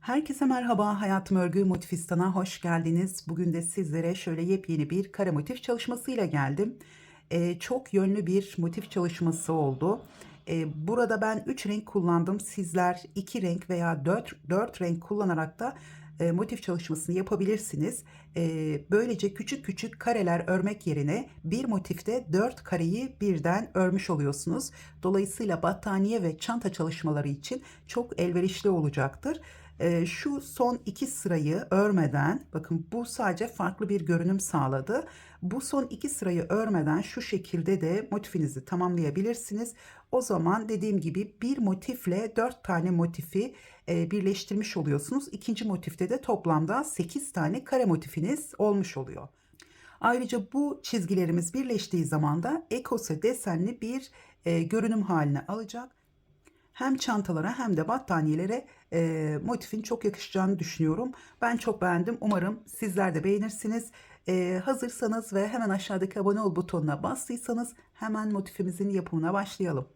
Herkese merhaba, Hayatım Örgü Motifistan'a hoş geldiniz. Bugün de sizlere şöyle yepyeni bir kare motif çalışmasıyla geldim. Ee, çok yönlü bir motif çalışması oldu. Ee, burada ben 3 renk kullandım. Sizler 2 renk veya 4, 4 renk kullanarak da e, motif çalışmasını yapabilirsiniz. Ee, böylece küçük küçük kareler örmek yerine bir motifte 4 kareyi birden örmüş oluyorsunuz. Dolayısıyla battaniye ve çanta çalışmaları için çok elverişli olacaktır. Ee, şu son iki sırayı örmeden bakın bu sadece farklı bir görünüm sağladı. Bu son iki sırayı örmeden şu şekilde de motifinizi tamamlayabilirsiniz. O zaman dediğim gibi bir motifle dört tane motifi e, birleştirmiş oluyorsunuz. İkinci motifte de toplamda 8 tane kare motifiniz olmuş oluyor. Ayrıca bu çizgilerimiz birleştiği zaman da ekose desenli bir e, görünüm haline alacak hem çantalara hem de battaniyelere e, motifin çok yakışacağını düşünüyorum. Ben çok beğendim. Umarım sizler de beğenirsiniz. E, hazırsanız ve hemen aşağıdaki abone ol butonuna bastıysanız hemen motifimizin yapımına başlayalım.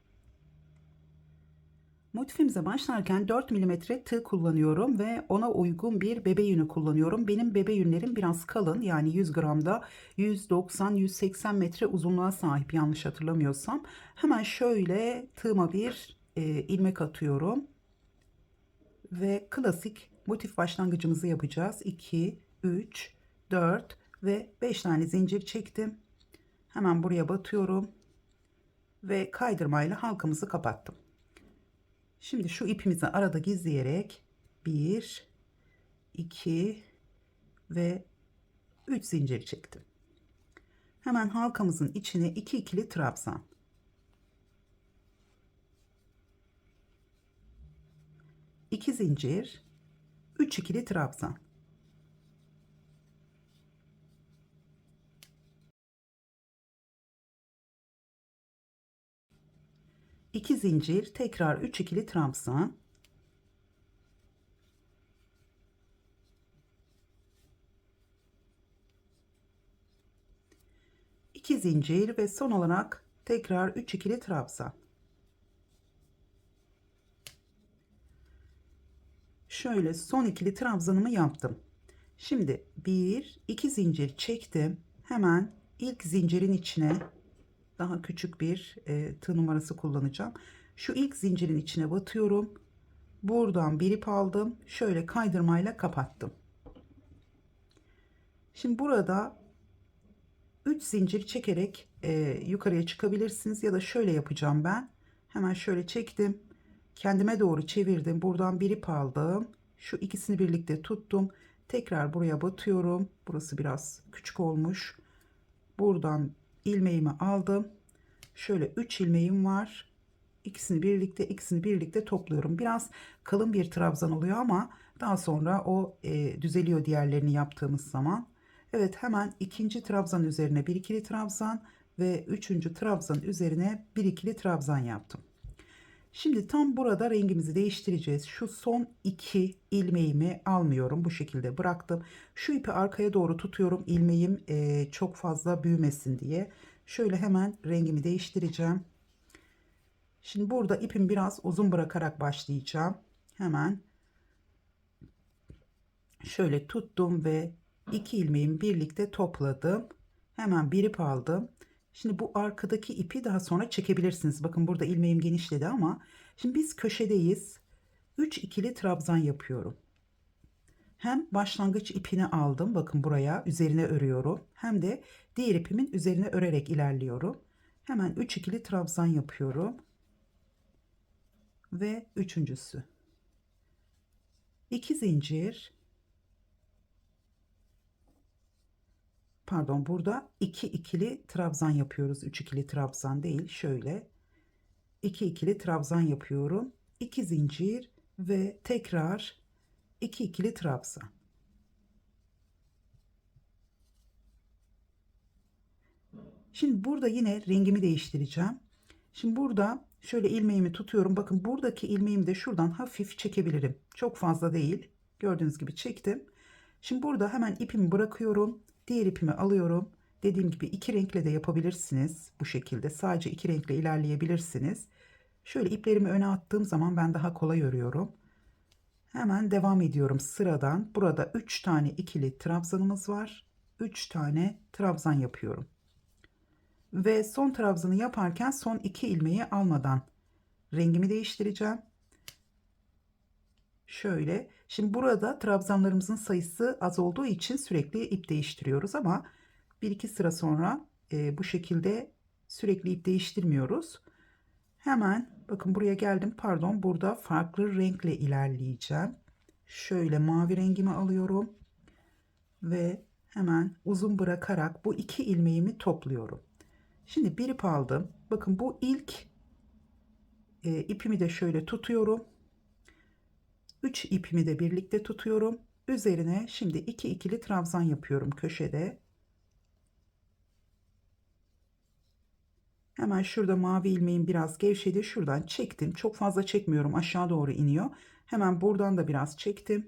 Motifimize başlarken 4 mm tığ kullanıyorum ve ona uygun bir bebe yünü kullanıyorum. Benim bebe yünlerim biraz kalın yani 100 gramda 190-180 metre uzunluğa sahip yanlış hatırlamıyorsam. Hemen şöyle tığıma bir e, ilmek atıyorum. Ve klasik motif başlangıcımızı yapacağız. 2, 3, 4 ve 5 tane zincir çektim. Hemen buraya batıyorum. Ve kaydırmayla halkamızı kapattım. Şimdi şu ipimizi arada gizleyerek 1, 2 ve 3 zincir çektim. Hemen halkamızın içine 2 ikili trabzan. 2 zincir, 3 ikili trabzan. İki zincir, tekrar 3 ikili trabzan. İki zincir ve son olarak tekrar 3 ikili trabzan. Şöyle son ikili trabzanımı yaptım. Şimdi bir iki zincir çektim. Hemen ilk zincirin içine daha küçük bir e, tığ numarası kullanacağım. Şu ilk zincirin içine batıyorum. Buradan bir ip aldım. Şöyle kaydırmayla kapattım. Şimdi burada 3 zincir çekerek e, yukarıya çıkabilirsiniz ya da şöyle yapacağım ben. Hemen şöyle çektim kendime doğru çevirdim. Buradan bir ip aldım. Şu ikisini birlikte tuttum. Tekrar buraya batıyorum. Burası biraz küçük olmuş. Buradan ilmeğimi aldım. Şöyle 3 ilmeğim var. İkisini birlikte ikisini birlikte topluyorum. Biraz kalın bir trabzan oluyor ama daha sonra o e, düzeliyor diğerlerini yaptığımız zaman. Evet hemen ikinci trabzan üzerine bir ikili trabzan ve üçüncü trabzan üzerine bir ikili trabzan yaptım. Şimdi tam burada rengimizi değiştireceğiz. Şu son iki ilmeğimi almıyorum. Bu şekilde bıraktım. Şu ipi arkaya doğru tutuyorum. İlmeğim e, çok fazla büyümesin diye. Şöyle hemen rengimi değiştireceğim. Şimdi burada ipimi biraz uzun bırakarak başlayacağım. Hemen şöyle tuttum ve iki ilmeğimi birlikte topladım. Hemen bir ip aldım. Şimdi bu arkadaki ipi daha sonra çekebilirsiniz. Bakın burada ilmeğim genişledi ama şimdi biz köşedeyiz. 3 ikili trabzan yapıyorum. Hem başlangıç ipini aldım. Bakın buraya üzerine örüyorum. Hem de diğer ipimin üzerine örerek ilerliyorum. Hemen 3 ikili trabzan yapıyorum. Ve üçüncüsü. 2 zincir pardon burada iki ikili trabzan yapıyoruz. Üç ikili trabzan değil. Şöyle iki ikili trabzan yapıyorum. iki zincir ve tekrar iki ikili trabzan. Şimdi burada yine rengimi değiştireceğim. Şimdi burada şöyle ilmeğimi tutuyorum. Bakın buradaki ilmeğimi de şuradan hafif çekebilirim. Çok fazla değil. Gördüğünüz gibi çektim. Şimdi burada hemen ipimi bırakıyorum. Diğer ipimi alıyorum. Dediğim gibi iki renkle de yapabilirsiniz. Bu şekilde sadece iki renkle ilerleyebilirsiniz. Şöyle iplerimi öne attığım zaman ben daha kolay örüyorum. Hemen devam ediyorum sıradan. Burada 3 tane ikili trabzanımız var. 3 tane trabzan yapıyorum. Ve son trabzanı yaparken son 2 ilmeği almadan rengimi değiştireceğim. Şöyle. Şimdi burada trabzanlarımızın sayısı az olduğu için sürekli ip değiştiriyoruz ama 1-2 sıra sonra e, bu şekilde sürekli ip değiştirmiyoruz. Hemen bakın buraya geldim. Pardon burada farklı renkle ilerleyeceğim. Şöyle mavi rengimi alıyorum. Ve hemen uzun bırakarak bu iki ilmeğimi topluyorum. Şimdi bir ip aldım. Bakın bu ilk e, ipimi de şöyle tutuyorum. 3 ipimi de birlikte tutuyorum. Üzerine şimdi iki ikili trabzan yapıyorum köşede. Hemen şurada mavi ilmeğim biraz gevşedi. Şuradan çektim. Çok fazla çekmiyorum. Aşağı doğru iniyor. Hemen buradan da biraz çektim.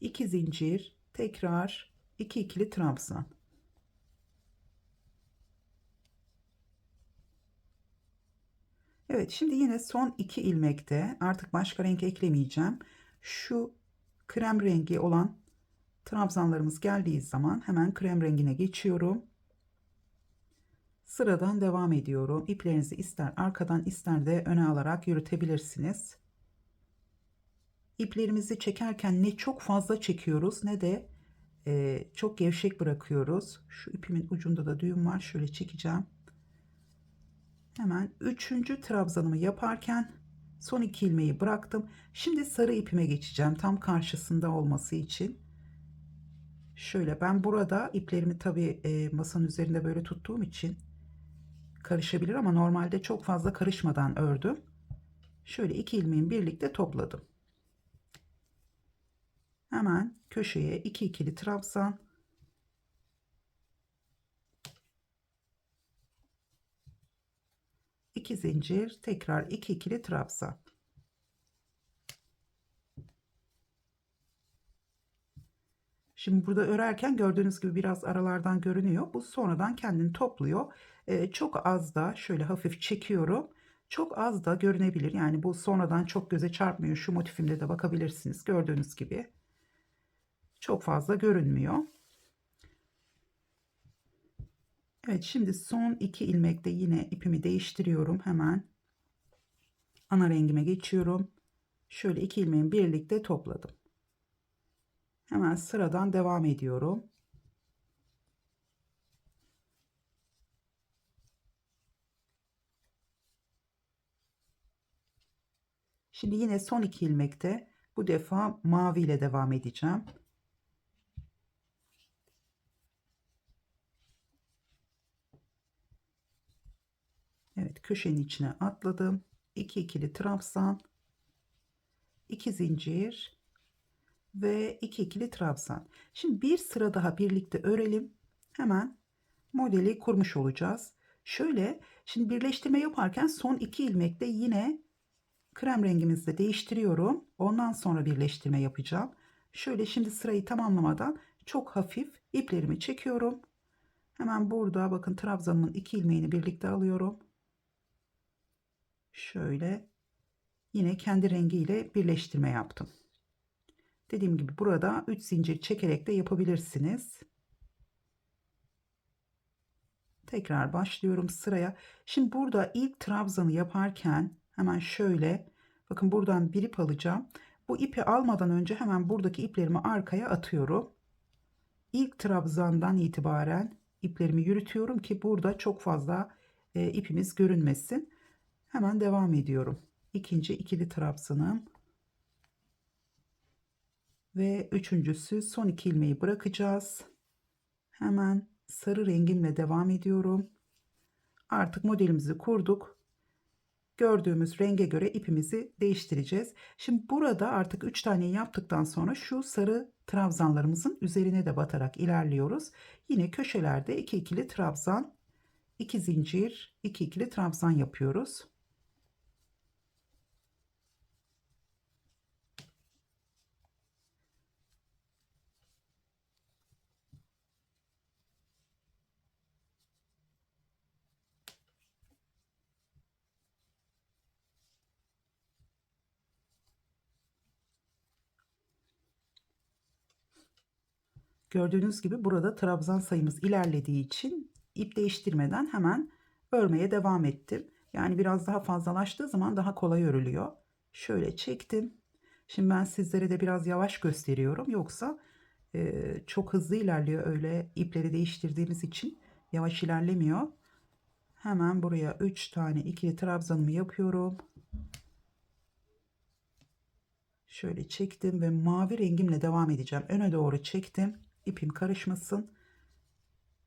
2 zincir, tekrar 2 ikili trabzan. Evet şimdi yine son iki ilmekte artık başka renk eklemeyeceğim. Şu krem rengi olan trabzanlarımız geldiği zaman hemen krem rengine geçiyorum. Sıradan devam ediyorum. İplerinizi ister arkadan ister de öne alarak yürütebilirsiniz. İplerimizi çekerken ne çok fazla çekiyoruz ne de e, çok gevşek bırakıyoruz. Şu ipimin ucunda da düğüm var. Şöyle çekeceğim. Hemen üçüncü trabzanımı yaparken son iki ilmeği bıraktım. Şimdi sarı ipime geçeceğim tam karşısında olması için. Şöyle ben burada iplerimi tabi e, masanın üzerinde böyle tuttuğum için karışabilir ama normalde çok fazla karışmadan ördüm. Şöyle iki ilmeğimi birlikte topladım. Hemen köşeye iki ikili trabzan 2 zincir tekrar 2 ikili trabzan Şimdi burada örerken gördüğünüz gibi biraz aralardan görünüyor. Bu sonradan kendini topluyor. Ee, çok az da şöyle hafif çekiyorum. Çok az da görünebilir. Yani bu sonradan çok göze çarpmıyor. Şu motifimde de bakabilirsiniz. Gördüğünüz gibi. Çok fazla görünmüyor. Evet şimdi son iki ilmekte yine ipimi değiştiriyorum hemen. Ana rengime geçiyorum. Şöyle iki ilmeğimi birlikte topladım. Hemen sıradan devam ediyorum. Şimdi yine son iki ilmekte bu defa mavi ile devam edeceğim. Evet köşenin içine atladım. 2 ikili trabzan, 2 zincir ve 2 ikili trabzan. Şimdi bir sıra daha birlikte örelim. Hemen modeli kurmuş olacağız. Şöyle şimdi birleştirme yaparken son iki ilmekte yine krem rengimizle değiştiriyorum. Ondan sonra birleştirme yapacağım. Şöyle şimdi sırayı tamamlamadan çok hafif iplerimi çekiyorum. Hemen burada bakın trabzanımın iki ilmeğini birlikte alıyorum şöyle yine kendi rengiyle birleştirme yaptım. Dediğim gibi burada 3 zincir çekerek de yapabilirsiniz. Tekrar başlıyorum sıraya. Şimdi burada ilk trabzanı yaparken hemen şöyle bakın buradan bir ip alacağım. Bu ipi almadan önce hemen buradaki iplerimi arkaya atıyorum. İlk trabzandan itibaren iplerimi yürütüyorum ki burada çok fazla e, ipimiz görünmesin. Hemen devam ediyorum. İkinci ikili trabzanım. Ve üçüncüsü son iki ilmeği bırakacağız. Hemen sarı rengimle devam ediyorum. Artık modelimizi kurduk. Gördüğümüz renge göre ipimizi değiştireceğiz. Şimdi burada artık 3 tane yaptıktan sonra şu sarı trabzanlarımızın üzerine de batarak ilerliyoruz. Yine köşelerde 2 ikili trabzan, 2 zincir, 2 ikili trabzan yapıyoruz. Gördüğünüz gibi burada trabzan sayımız ilerlediği için ip değiştirmeden hemen örmeye devam ettim. Yani biraz daha fazlalaştığı zaman daha kolay örülüyor. Şöyle çektim. Şimdi ben sizlere de biraz yavaş gösteriyorum. Yoksa e, çok hızlı ilerliyor öyle ipleri değiştirdiğimiz için yavaş ilerlemiyor. Hemen buraya 3 tane ikili trabzanımı yapıyorum. Şöyle çektim ve mavi rengimle devam edeceğim. Öne doğru çektim. İpim karışmasın.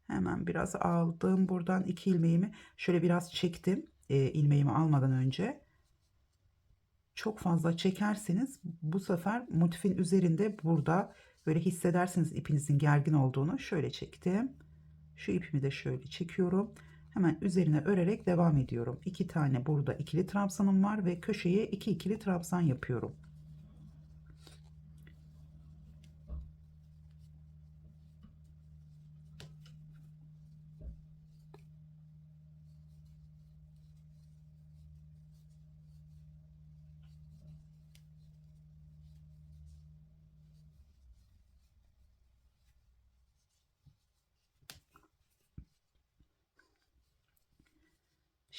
Hemen biraz aldım buradan iki ilmeğimi. Şöyle biraz çektim e, ilmeğimi almadan önce. Çok fazla çekerseniz bu sefer motifin üzerinde burada böyle hissedersiniz ipinizin gergin olduğunu. Şöyle çektim. Şu ipimi de şöyle çekiyorum. Hemen üzerine örerek devam ediyorum. İki tane burada ikili trabzanım var ve köşeye iki ikili trabzan yapıyorum.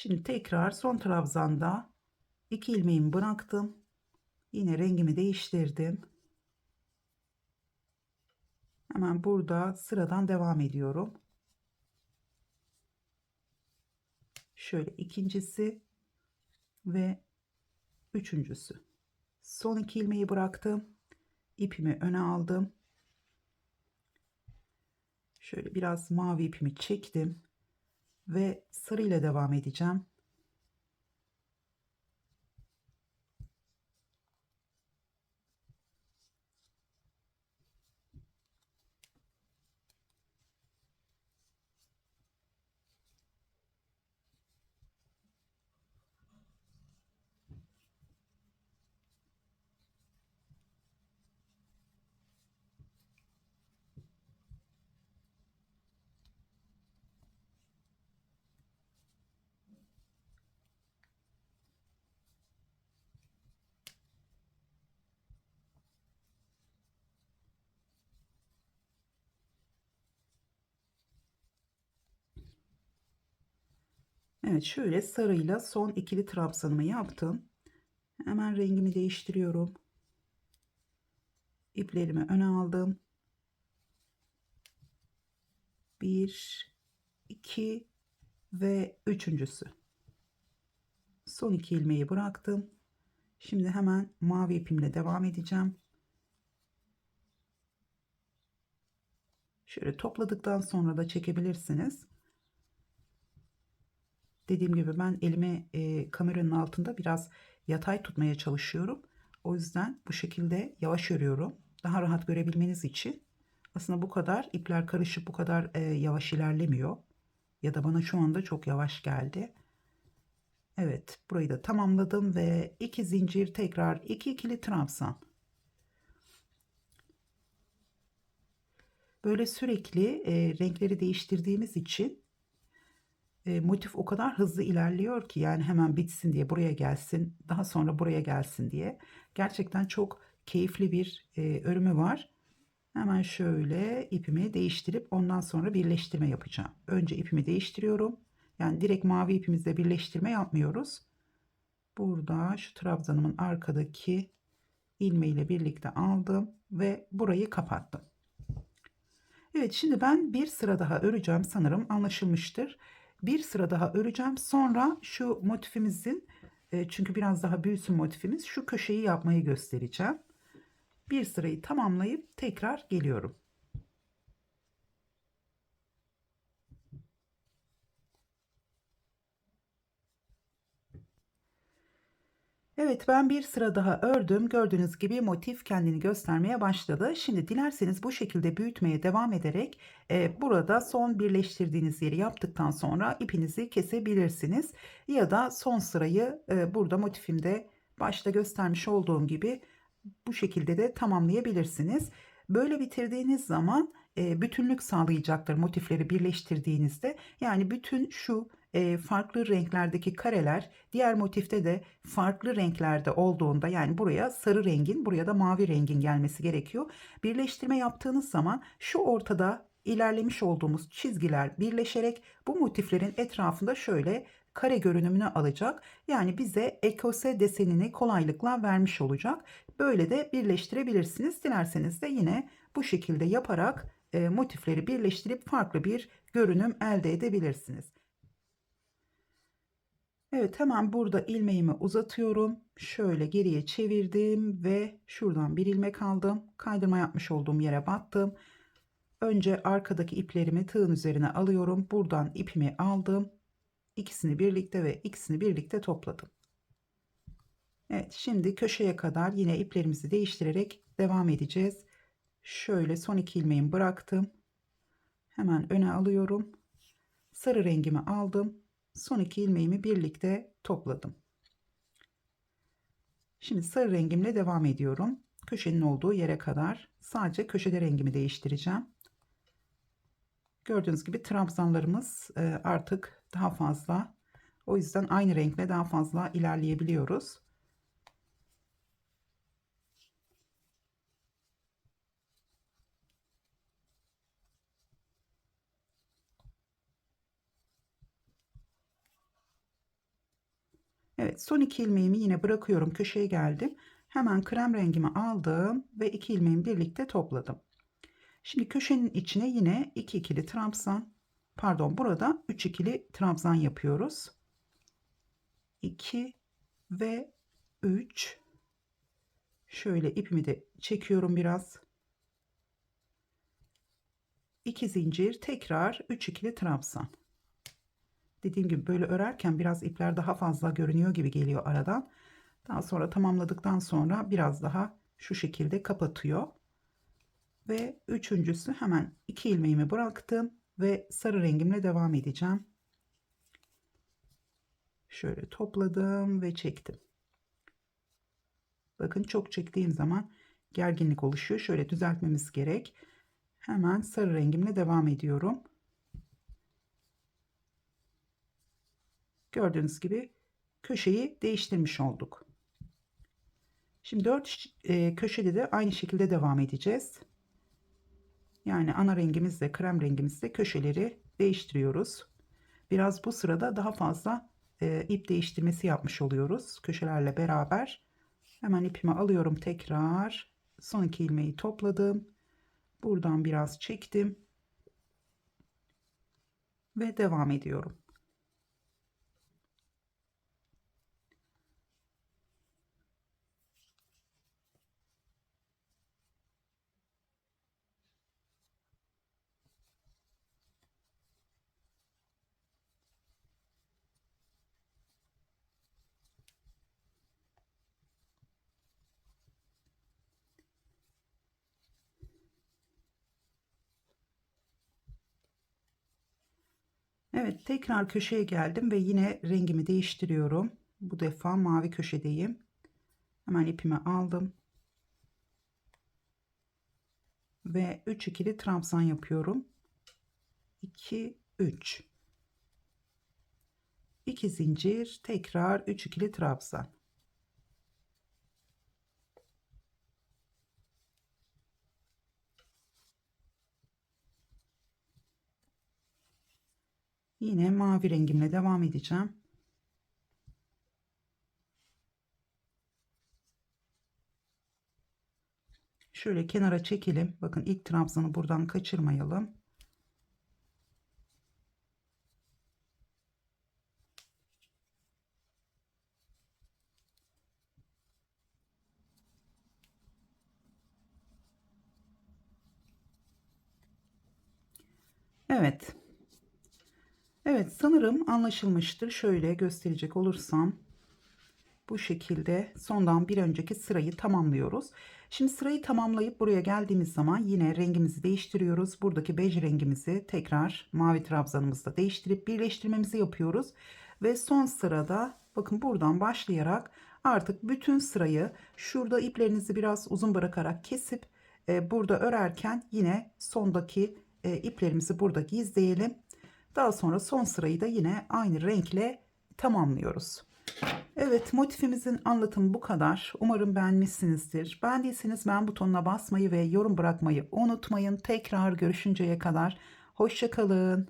Şimdi tekrar son trabzanda iki ilmeğimi bıraktım. Yine rengimi değiştirdim. Hemen burada sıradan devam ediyorum. Şöyle ikincisi ve üçüncüsü. Son iki ilmeği bıraktım. İpimi öne aldım. Şöyle biraz mavi ipimi çektim ve sarı ile devam edeceğim. Evet şöyle sarıyla son ikili trabzanımı yaptım. Hemen rengimi değiştiriyorum. İplerimi öne aldım. 1 2 ve üçüncüsü. Son iki ilmeği bıraktım. Şimdi hemen mavi ipimle devam edeceğim. Şöyle topladıktan sonra da çekebilirsiniz. Dediğim gibi ben elimi e, kameranın altında biraz yatay tutmaya çalışıyorum. O yüzden bu şekilde yavaş örüyorum. Daha rahat görebilmeniz için. Aslında bu kadar ipler karışıp bu kadar e, yavaş ilerlemiyor. Ya da bana şu anda çok yavaş geldi. Evet burayı da tamamladım ve iki zincir tekrar iki ikili trabzan. Böyle sürekli e, renkleri değiştirdiğimiz için e, motif o kadar hızlı ilerliyor ki yani hemen bitsin diye buraya gelsin daha sonra buraya gelsin diye gerçekten çok keyifli bir e, örümü var. Hemen şöyle ipimi değiştirip ondan sonra birleştirme yapacağım. Önce ipimi değiştiriyorum. Yani direkt mavi ipimizle birleştirme yapmıyoruz. Burada şu trabzanımın arkadaki ilmeğiyle birlikte aldım ve burayı kapattım. Evet şimdi ben bir sıra daha öreceğim sanırım anlaşılmıştır bir sıra daha öreceğim. Sonra şu motifimizin e, çünkü biraz daha büyüsün motifimiz şu köşeyi yapmayı göstereceğim. Bir sırayı tamamlayıp tekrar geliyorum. Evet ben bir sıra daha ördüm. Gördüğünüz gibi motif kendini göstermeye başladı. Şimdi dilerseniz bu şekilde büyütmeye devam ederek e, burada son birleştirdiğiniz yeri yaptıktan sonra ipinizi kesebilirsiniz. Ya da son sırayı e, burada motifimde başta göstermiş olduğum gibi bu şekilde de tamamlayabilirsiniz. Böyle bitirdiğiniz zaman e, bütünlük sağlayacaktır motifleri birleştirdiğinizde. Yani bütün şu e, farklı renklerdeki kareler diğer motifte de farklı renklerde olduğunda yani buraya sarı rengin buraya da mavi rengin gelmesi gerekiyor. Birleştirme yaptığınız zaman şu ortada ilerlemiş olduğumuz çizgiler birleşerek bu motiflerin etrafında şöyle kare görünümünü alacak. Yani bize ekose desenini kolaylıkla vermiş olacak. Böyle de birleştirebilirsiniz. Dilerseniz de yine bu şekilde yaparak e, motifleri birleştirip farklı bir görünüm elde edebilirsiniz. Evet hemen burada ilmeğimi uzatıyorum. Şöyle geriye çevirdim ve şuradan bir ilmek aldım. Kaydırma yapmış olduğum yere battım. Önce arkadaki iplerimi tığın üzerine alıyorum. Buradan ipimi aldım. İkisini birlikte ve ikisini birlikte topladım. Evet şimdi köşeye kadar yine iplerimizi değiştirerek devam edeceğiz. Şöyle son iki ilmeğimi bıraktım. Hemen öne alıyorum. Sarı rengimi aldım. Son iki ilmeğimi birlikte topladım. Şimdi sarı rengimle devam ediyorum. Köşenin olduğu yere kadar sadece köşede rengimi değiştireceğim. Gördüğünüz gibi trabzanlarımız e, artık daha fazla. O yüzden aynı renkle daha fazla ilerleyebiliyoruz. Evet son iki ilmeğimi yine bırakıyorum köşeye geldim. Hemen krem rengimi aldım ve iki ilmeğimi birlikte topladım. Şimdi köşenin içine yine 2 ikili trabzan pardon burada 3 ikili trabzan yapıyoruz. 2 ve 3 şöyle ipimi de çekiyorum biraz. 2 zincir tekrar 3 ikili trabzan. Dediğim gibi böyle örerken biraz ipler daha fazla görünüyor gibi geliyor aradan. Daha sonra tamamladıktan sonra biraz daha şu şekilde kapatıyor. Ve üçüncüsü hemen iki ilmeğimi bıraktım ve sarı rengimle devam edeceğim. Şöyle topladım ve çektim. Bakın çok çektiğim zaman gerginlik oluşuyor. Şöyle düzeltmemiz gerek. Hemen sarı rengimle devam ediyorum. Gördüğünüz gibi köşeyi değiştirmiş olduk. Şimdi dört e, köşede de aynı şekilde devam edeceğiz. Yani ana rengimizle krem rengimizle köşeleri değiştiriyoruz. Biraz bu sırada daha fazla e, ip değiştirmesi yapmış oluyoruz köşelerle beraber. Hemen ipimi alıyorum tekrar. Son iki ilmeği topladım. Buradan biraz çektim. Ve devam ediyorum. Evet tekrar köşeye geldim ve yine rengimi değiştiriyorum. Bu defa mavi köşedeyim. Hemen ipimi aldım. Ve 3 ikili trabzan yapıyorum. 2 3 2 zincir tekrar 3 ikili trabzan. Yine mavi rengimle devam edeceğim. Şöyle kenara çekelim. Bakın ilk trabzanı buradan kaçırmayalım. Evet. Evet sanırım anlaşılmıştır. Şöyle gösterecek olursam bu şekilde sondan bir önceki sırayı tamamlıyoruz. Şimdi sırayı tamamlayıp buraya geldiğimiz zaman yine rengimizi değiştiriyoruz. Buradaki bej rengimizi tekrar mavi trabzanımızda değiştirip birleştirmemizi yapıyoruz. Ve son sırada bakın buradan başlayarak artık bütün sırayı şurada iplerinizi biraz uzun bırakarak kesip e, burada örerken yine sondaki e, iplerimizi burada gizleyelim Daha sonra son sırayı da yine aynı renkle tamamlıyoruz. Evet motifimizin anlatımı bu kadar. Umarım beğenmişsinizdir. Beğendiyseniz beğen butonuna basmayı ve yorum bırakmayı unutmayın. Tekrar görüşünceye kadar hoşçakalın.